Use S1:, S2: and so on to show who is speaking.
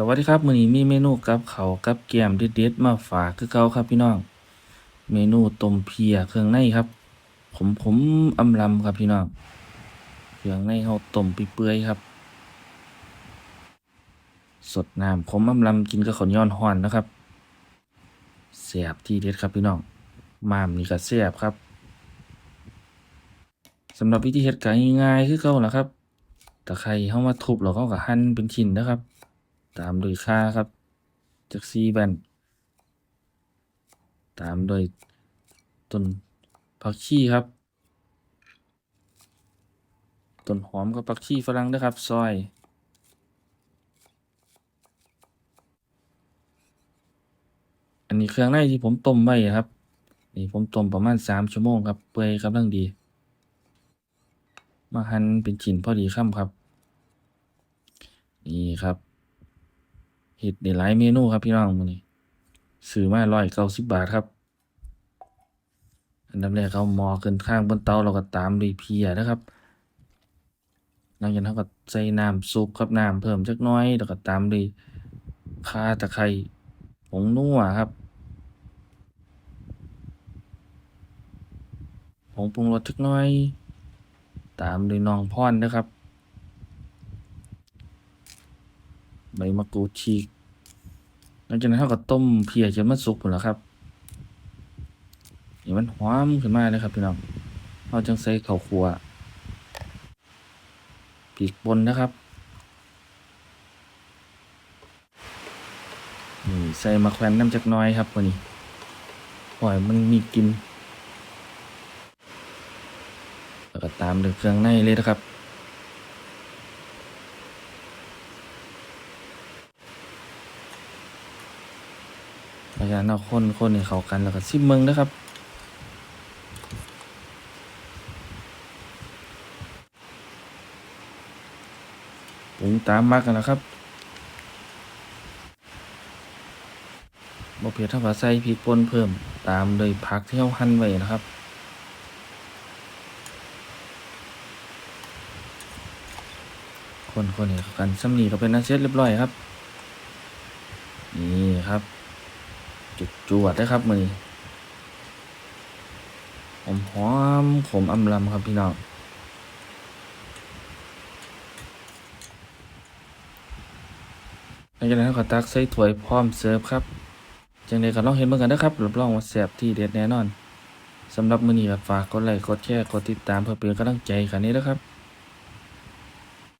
S1: สวัสดีครับมื้อนี้มีเมนูกับเขากับแก้มเด็ดๆมาฝากคือเก่าครับพี่น้อง เมนูต้มเพียเครื่องในครับ ผมผมอำลำครับพี่น้องเครื่องในเฮาต้มไปเปื่อยครับ สดน้ำผมอำลำกินกับข้าวเหนียวร้อนนะครับแซ่บที่เด็ดครับพี่น้องมามนี่ก็แซ่บครับสำหรับวิธีเฮ็ดก็ง่ายๆคือเก่าล่ะครับตะไคร้เฮามาทุบแล้วเราก็หั่นเป็นชิ้นนะครับ ตามด้วยข่าครับ จากซีแบนตามด้วยต้นผักชีครับ ต้นหอมกับผักชีฝรั่งนะครับ ซอย อันนี้เครื่องในที่ผมต้มไว้ครับ นี่ผมต้มประมาณสามชั่วโมงครับ เปื่อยกำลังดี มาหั่นเป็นชิ้นพอดีคำครับ นี่ครับ เห็ดได้หลายเมนูครับพี่น้องมื้อนี้ซื้อมาร้อยเก้าสิบบาทครับ อันดับแรกเอาหม้อขึ้นข้างบนเตาเราก็ตามด้วยเพียนะครับหลังจากนั้นก็ใส่น้ำซุปครับน้ำเพิ่มจักน้อยแล้วก็ตามด้วยข่าตะไคร้ผงนัวครับผงปรุงรสจักน้อย ตามด้วยน้องพ่อนนะครับ ใบมะกรูดฉีกหลังจากนั้นเราก็ต้มเพียจนมันสุกหมดแล้วครับนี่มันหอมขึ้นมาเลยครับพี่น้องเราจึงใส่ข้าวคั่วพริกป่นนะครับนี่ใส่มะแขวนน้ำจักน้อยครับวันนี้ปล่อยมันมีกินแล้วก็ตามด้วยเครื่องในเลยนะครับ หลังจากนั้นเอาคนคนให้เข้ากันแล้วก็ซิมเมืองนะครับปรุงตามมักกันนะครับบ่เผ็ดเท่ากับใส่พริกป่นเพิ่มตามด้วยผักที่เราหั่นไว้นะครับคนคนให้เขากันซ้ำนี้ก็เป็นอันเสร็จเรียบร้อยครับ นี่ครับ จุดจวดนะครับมือนี้หอมหอมขมอำลำครับพี่น้องหลังจากนั้นก็ตักใส่ถ้วยพร้อมเสิร์ฟครับจังใดก็ลองเห็นเหมือนกันนะครับรับรองว่าแซ่บที่เด็ดแน่นอนสำหรับมื้อนี้ก็ฝากกดไลค์กดแชร์กดติดตามเพื่อเป็นกำลังใจกันนี้นะครับ